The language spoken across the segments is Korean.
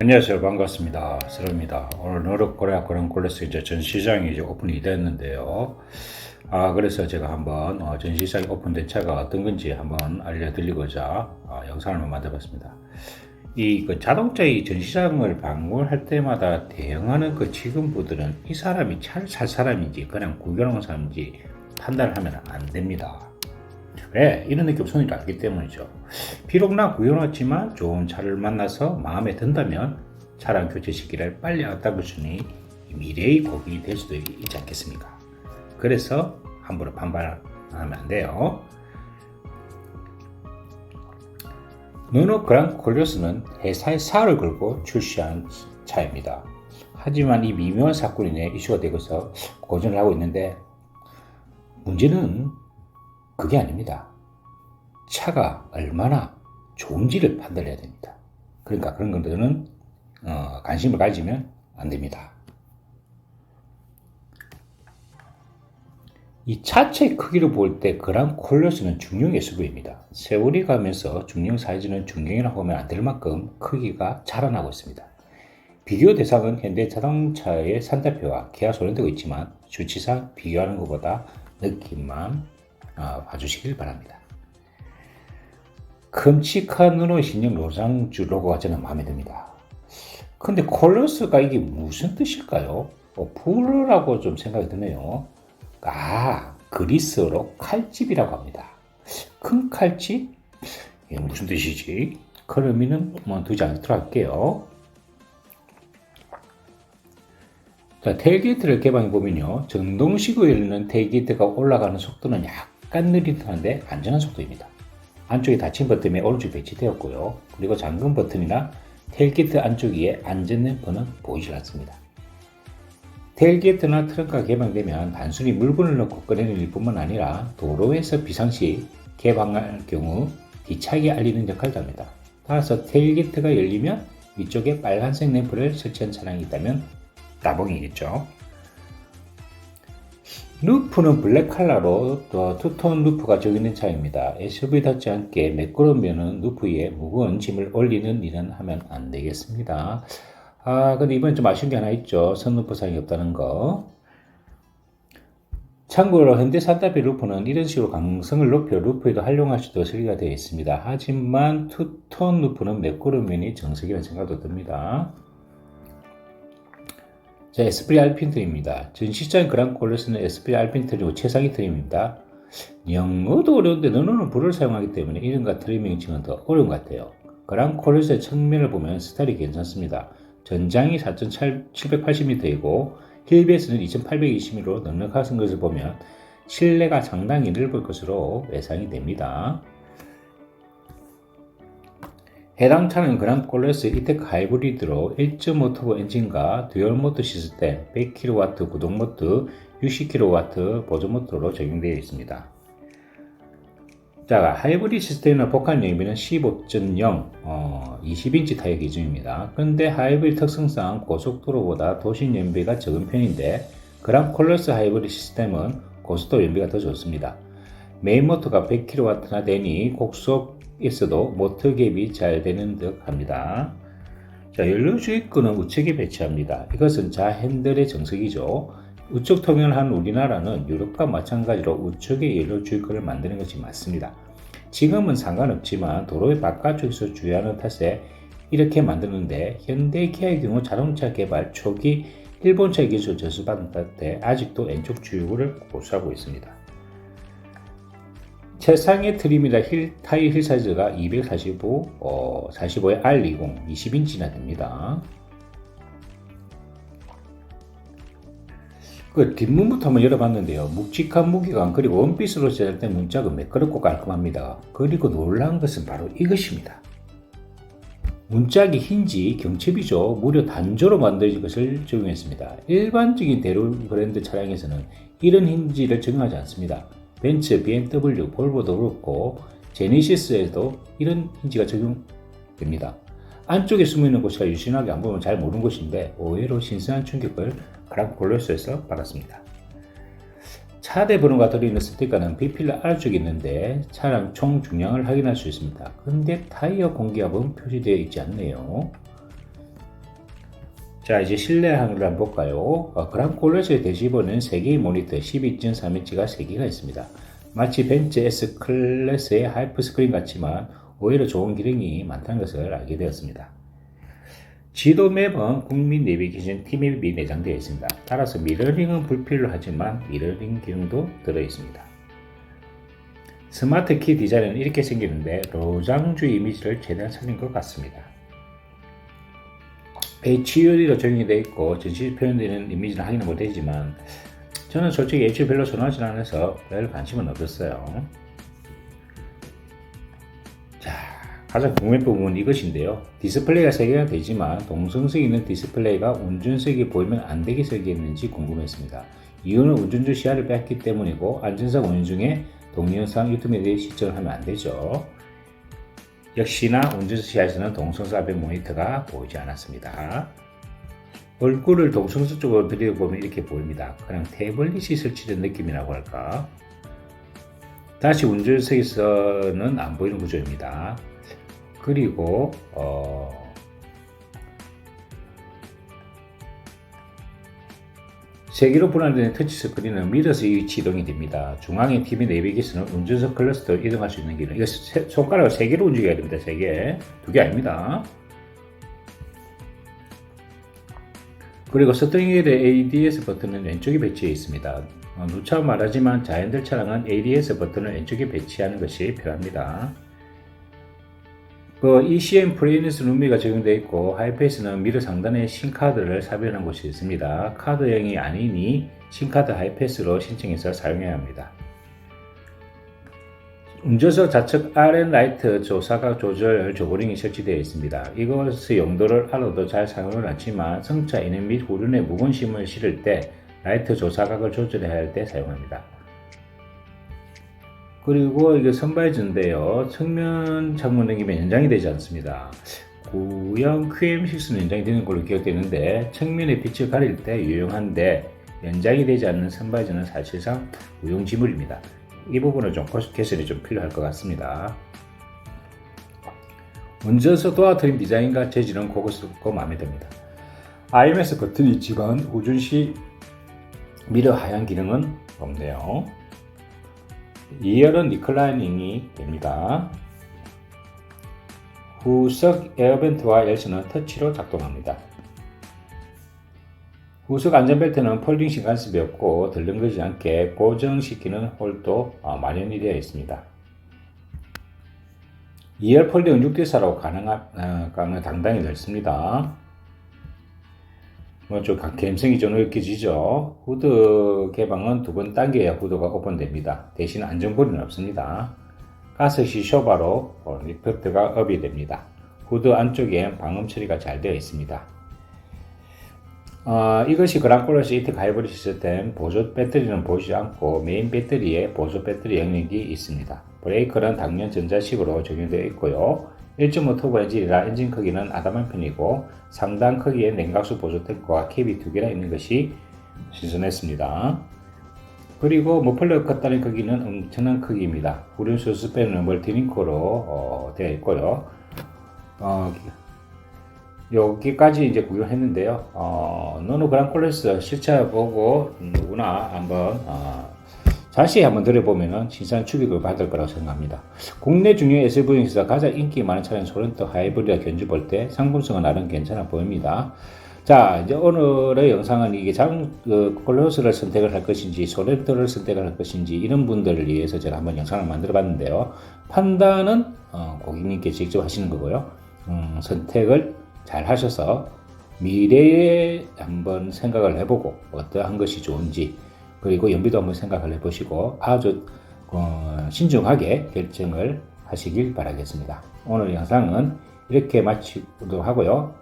안녕하세요. 반갑습니다. 스로입니다. 오늘 노력 코리아 그랑콜레스 이제 전시장이 이제 오픈이 됐는데요. 아 그래서 제가 한번 어, 전시장이 오픈된 차가 어떤 건지 한번 알려드리고자 어, 영상을 한번 만들어 봤습니다. 이 그 자동차의 전시장을 방문할 때마다 대응하는 그 직원분들은 이 사람이 차를 살 사람인지 그냥 구경하는 사람인지 판단을 하면 안 됩니다 왜? 이런 느낌 손이 알기 때문이죠. 비록 나 구겨놨지만 좋은 차를 만나서 마음에 든다면 차량 교체 시기를 빨리 수니 미래의 고객이 될 수도 있지 않겠습니까? 그래서 함부로 반발하면 안 돼요. 누노 그랑 콜리오스는 회사의 사활을 걸고 출시한 차입니다. 하지만 이 미묘한 사건이 내 이슈가 되고서 고전을 하고 있는데 문제는 그게 아닙니다. 차가 얼마나 좋은지를 판단해야 됩니다. 그러니까 그런 것들은 어, 관심을 가지면 안 됩니다. 이 차체 크기를 볼 때 그람 콜로스는 중형 SUV입니다. 세월이 가면서 중형 사이즈는 중형이라고 하면 안 될 만큼 크기가 자라나고 있습니다. 비교 대상은 현대 자동차의 산타페와 기아 소렌토가 있지만 수치상 비교하는 것보다 느낌만 어, 봐주시길 바랍니다. 큼직한 눈의 신형 로장주 로고가 저는 마음에 듭니다. 근데 콜로스가 이게 무슨 뜻일까요? 어, 불어라고 좀 생각이 드네요. 아, 그리스어로 칼집이라고 합니다. 큰 칼집? 이게 무슨 뜻이지? 그런 의미는 뭐 두지 않도록 할게요. 자, 테일게이트를 개방해 보면요. 정동식으로 열리는 테일게이트가 올라가는 속도는 약 간 느린 듯한데 안전한 속도입니다. 안쪽에 닫힌 버튼이 오른쪽 배치되었고요. 그리고 잠금 버튼이나 테일게이트 안쪽 위에 안전 램프는 보이질 않습니다. 테일게이트나 트렁크가 개방되면 단순히 물건을 넣고 꺼내는 일뿐만 아니라 도로에서 비상시 개방할 경우 뒤차게 알리는 역할도 합니다. 따라서 테일게이트가 열리면 위쪽에 빨간색 램프를 설치한 차량이 있다면 따봉이겠죠. 루프는 블랙 컬러로 또 투톤 루프가 적용된 차입니다. SUV답지 않게 매끄러우면 루프 위에 무거운 짐을 올리는 일은 하면 안 되겠습니다. 아, 근데 이번에 좀 아쉬운 게 하나 있죠. 선루프 사용이 없다는 거. 참고로 현대 산타페 루프는 이런 식으로 강성을 높여 루프에도 활용할 수도 설계가 되어 있습니다. 하지만 투톤 루프는 매끄러우면이 정석이라는 생각도 듭니다. 자, 에스프리 알핀 트림입니다. 전시장 그랑 콜레스는 에스프리 알핀 트림이고 최상위 트림입니다. 영어도 어려운데 너는 불을 사용하기 때문에 이름과 트리밍 칭은 더 어려운 것 같아요. 그랑 콜레스의 측면을 보면 스타일이 괜찮습니다. 전장이 4,780m이고 힐베이스는 2,820mm로 넉넉한 것을 보면 실내가 상당히 넓을 것으로 예상이 됩니다. 해당 차는 그랑콜레스 이테크 하이브리드로 1.5 터보 엔진과 듀얼 모터 시스템 100kW 구동 모터 60kW 보조 모터로 적용되어 있습니다. 자, 하이브리드 시스템의 복합 연비는 15.0, 어, 20인치 타입 기준입니다. 그런데 하이브리드 특성상 고속도로보다 도심 연비가 적은 편인데 그랑콜레스 하이브리드 시스템은 고속도로 연비가 더 좋습니다. 메인 모터가 100kW나 되니 곡속 있어도 모터 갭이 잘 되는 듯 합니다. 자, 연료 주입구는 우측에 배치합니다. 이것은 좌 핸들의 정석이죠. 우측 통행을 한 우리나라는 유럽과 마찬가지로 우측에 연료 주입구를 만드는 것이 맞습니다. 지금은 상관없지만 도로의 바깥쪽에서 주의하는 탓에 이렇게 만드는데 현대 기아의 경우 자동차 개발 초기 일본차 기술 전수받은 때 아직도 왼쪽 주유구를 고수하고 있습니다. 최상의 트림이라 힐, 타이어 힐 사이즈가 245, 어, 45에 R20, 20인치나 됩니다. 그 뒷문부터 한번 열어봤는데요. 묵직한 무게감 그리고 원피스로 제작된 문짝은 매끄럽고 깔끔합니다. 그리고 놀라운 것은 바로 이것입니다. 문짝이 흰지 경첩이죠. 무려 단조로 만들어진 것을 적용했습니다. 일반적인 대로 브랜드 차량에서는 이런 힌지를 적용하지 않습니다. 벤츠, BMW, 볼보도 그렇고 제네시스에도 이런 힌지가 적용됩니다. 안쪽에 숨어있는 곳이 유심하게 안 보면 잘 모르는 곳인데 의외로 신선한 충격을 그랑콜로스에서 받았습니다. 차대 번호가 들어있는 스티커는 B필러 아래쪽에 있는데 차량 총 중량을 확인할 수 있습니다. 근데 타이어 공기압은 표시되어 있지 않네요. 자 이제 실내 항을 한번 볼까요? 어, 그랑콜렛의 대시보는 3개의 모니터 12.3인치가 3개가 있습니다. 마치 벤츠 S 클래스의 하이프 스크린 같지만 오히려 좋은 기능이 많다는 것을 알게 되었습니다. 지도 맵은 국민 내비게이션 T맵이 내장되어 있습니다. 따라서 미러링은 불필요하지만 미러링 기능도 들어 있습니다. 스마트 키 디자인은 이렇게 생기는데 로장주 이미지를 최대한 살린 것 같습니다. HUD로 적용이 되어 있고 전시 표현되는 이미지는 확인은 못되지만 저는 솔직히 HUD 별로 선호하지 않아서 별 관심은 없었어요. 자, 가장 궁금한 부분은 이것인데요. 디스플레이가 3개가 되지만 동성색 있는 디스플레이가 운전석이 보이면 안 되게 설계했는지 궁금했습니다. 이유는 운전주 시야를 뺐기 때문이고 안전상 운전 중에 동영상 유튜브에 대해 시청을 하면 안 되죠. 역시나 운전석 시야에서는 동성사 앞에 모니터가 보이지 않았습니다. 얼굴을 동성서 쪽으로 들여보면 이렇게 보입니다. 그냥 태블릿이 설치된 느낌이라고 할까. 다시 운전석에서는 안 보이는 구조입니다. 그리고 어, 세 개로 분할된 터치스크린은 밀어서 이동이 됩니다. 중앙의 TV 내비게이션은 운전석 클러스터로 이동할 수 있는 기능. 이거 세- 손가락을 세 개로 움직여야 됩니다. 세 개. 두 개 아닙니다. 그리고 스티어링의 ADS 버튼은 왼쪽에 배치해 있습니다. 어, 누차 말하지만 자연들 차량은 ADS 버튼을 왼쪽에 배치하는 것이 필요합니다. 그 ECM 프레이니스 룸미가 적용되어 있고 하이패스는 미러 상단에 신카드를 삽입한 곳이 있습니다. 카드형이 아니니 신카드 하이패스로 신청해서 사용해야 합니다. 운전석 좌측 RN 라이트 조사각 조절 조그링이 설치되어 있습니다. 이것의 용도를 알아도 잘 사용을 않지만 승차 이내 및 후륜에 무건심을 실을 때 라이트 조사각을 조절해야 할 때 사용합니다. 그리고 이게 선바이즈인데요. 측면 창문 넘기면 연장이 되지 않습니다. 구형 QM6는 연장이 되는 걸로 기억되는데 측면의 빛을 가릴 때 유용한데 연장이 되지 않는 선바이즈는 사실상 무용지물입니다. 이 부분은 좀 개선이 좀 필요할 것 같습니다. 운전석 도어 트림 디자인과 재질은 고급스럽고 마음에 듭니다. IMS 버튼이 있지만 우준 시 미러 하향 기능은 없네요. 2열은 리클라이닝이 됩니다. 후석 에어벤트와 열쇠는 터치로 작동합니다. 후석 안전벨트는 폴딩식 간섭이 없고 들렁거리지 않게 고정시키는 홀도 어, 마련이 되어 있습니다. 2열 폴딩은 6대사로 가능한 당당히 넓습니다. 뭐좀 감성이 좀 느껴지죠. 후드 개방은 두 번 당겨야 후드가 오픈됩니다. 대신 안전거리는 없습니다. 가스시 쇼바로 어, 리프트가 업이 됩니다. 후드 안쪽에 방음 처리가 잘 되어 있습니다. 어, 이것이 그랑콜러스 이트 하이브리드 시스템 보조 배터리는 보이지 않고 메인 배터리에 보조 배터리 영역이 있습니다. 브레이크는 당연 전자식으로 적용되어 있고요. 1.5 터보 엔진이라 엔진 크기는 아담한 편이고 상당 크기의 냉각수 보조 탱크와 캡이 두 개나 있는 것이 신선했습니다. 그리고 머플러 컷다는 크기는 엄청난 크기입니다. 후륜 수스펜은 멀티링크로 어, 되어 있고요. 어, 여기까지 이제 구경했는데요. 어, 노노 그랑 콜레스 실차 보고 누구나 한번 어, 자세히 한번 들어보면 신선 추격을 받을 거라고 생각합니다. 국내 중요 SUV에서 가장 인기 많은 차량 소렌토 하이브리드 견주 볼 때 상품성은 나름 괜찮아 보입니다. 자, 이제 오늘의 영상은 이게 장, 그, 콜로스를 선택을 할 것인지, 소렌토를 선택을 할 것인지, 이런 분들을 위해서 제가 한번 영상을 만들어 봤는데요. 판단은, 어, 고객님께 직접 하시는 거고요. 음, 선택을 잘 하셔서 미래에 한번 생각을 해보고, 어떠한 것이 좋은지, 그리고 연비도 한번 생각을 해보시고, 아주, 어, 신중하게 결정을 하시길 바라겠습니다. 오늘 영상은 이렇게 마치도록 하고요.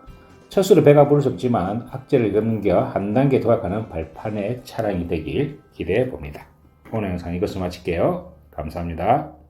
첫수로 배가 부를 수 없지만 악재를 넘겨 한 단계 도약하는 발판의 차량이 되길 기대해 봅니다. 오늘 영상 이것을 마칠게요. 감사합니다.